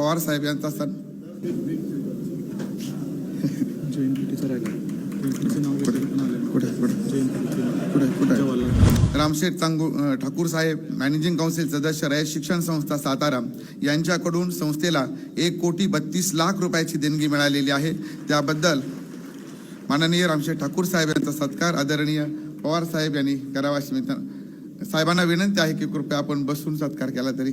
पवार साहेब यांचा सण. रामशेठ चांगू ठाकूर साहेब मॅनेजिंग काउन्सिल सदस्य रयत शिक्षण संस्था सातारा यांच्याकडून संस्थेला एक कोटी बत्तीस लाख रुपयाची देणगी मिळालेली आहे. त्याबद्दल माननीय रामशेठ ठाकूर साहेब यांचा सत्कार आदरणीय पवार साहेब यांनी करावा साहेबांना विनंती आहे की कृपया आपण बसून सत्कार केला तरी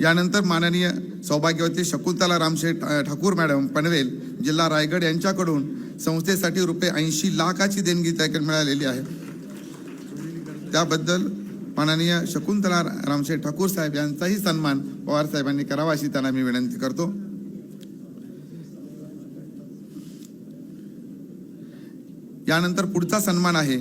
यानंतर माननीय सौभाग्यवती शकुंतला रामशेठ ठाकूर मॅडम पनवेल जिल्हा रायगड यांच्याकडून संस्थेसाठी रुपये ऐंशी लाखाची देणगी त्याकडे मिळालेली आहे. त्याबद्दल माननीय शकुंतला रामशेठ ठाकूर साहेब यांचाही सन्मान पवार साहेबांनी करावा अशी त्यांना मी विनंती करतो. यानंतर पुढचा सन्मान आहे.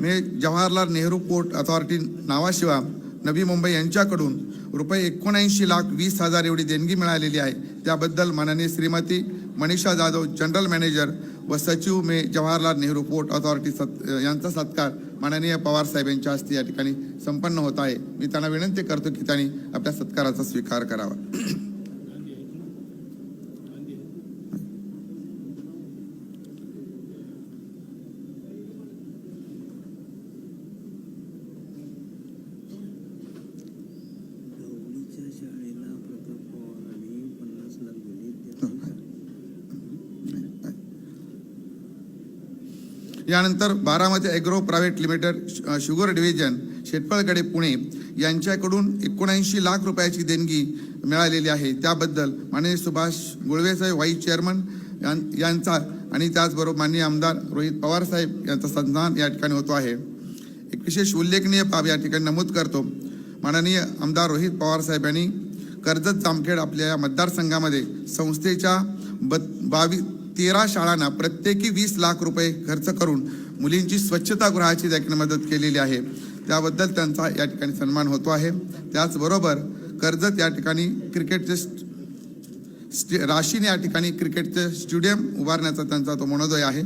मी जवाहरलाल नेहरू पोर्ट अथॉरिटी नावाशिवा नवी मुंबई यांच्याकडून रुपये एकोणऐंशी लाख वीस हजार एवढी देणगी मिळालेली आहे. त्याबद्दल माननीय श्रीमती मनीषा जाधव जनरल मॅनेजर व सचिव मे जवाहरलाल नेहरू पोर्ट अथॉरिटी सत् यांचा सत्कार माननीय पवार साहेब यांच्या हस्ते या ठिकाणी संपन्न होत आहे. मी त्यांना विनंती करतो की त्यांनी आपल्या सत्काराचा स्वीकार करावा. यानंतर बारामती ॲग्रो प्रायव्हेट लिमिटेड श- शुगर डिव्हिजन शेटपळगडे पुणे यांच्याकडून एकोणऐंशी लाख रुपयाची देणगी मिळालेली आहे. त्याबद्दल माननीय सुभाष गुळवेसाहेब व्हाईस चेअरमन यां- यांचा आणि त्याचबरोबर माननीय आमदार रोहित पवार साहेब यांचा सन्मान या ठिकाणी होतो आहे. एक विशेष उल्लेखनीय बाब या ठिकाणी नमूद करतो. माननीय आमदार रोहित पवार साहेब यांनी कर्जत जामखेड आपल्या या मतदारसंघामध्ये संस्थेच्या ब बावी तेरा शाळांना प्रत्येकी वीस लाख रुपये खर्च करून मुलींची स्वच्छतागृहाची देखील मदत केलेली आहे. त्याबद्दल त्यांचा या ठिकाणी सन्मान होतो आहे. त्याचबरोबर कर्जत या ठिकाणी क्रिकेटचे स्टे राशीने या ठिकाणी क्रिकेटचे स्टेडियम उभारण्याचा त्यांचा तो मनोदय आहे.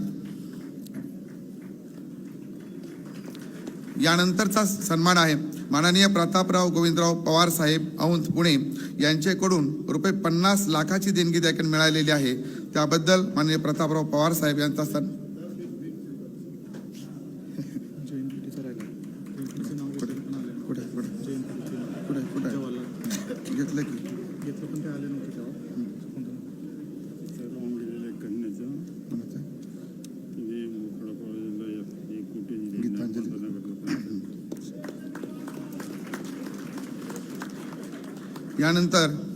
यानंतरचा सन्मान आहे. माननीय प्रतापराव गोविंदराव पवार साहेब औंध पुणे यांच्याकडून रुपये पन्नास लाखाची देणगी देखील मिळालेली आहे. त्याबद्दल माननीय प्रतापराव पवार साहेब यांचा नाव घेतलं की घेतलं पण ते आले नव्हते तेव्हा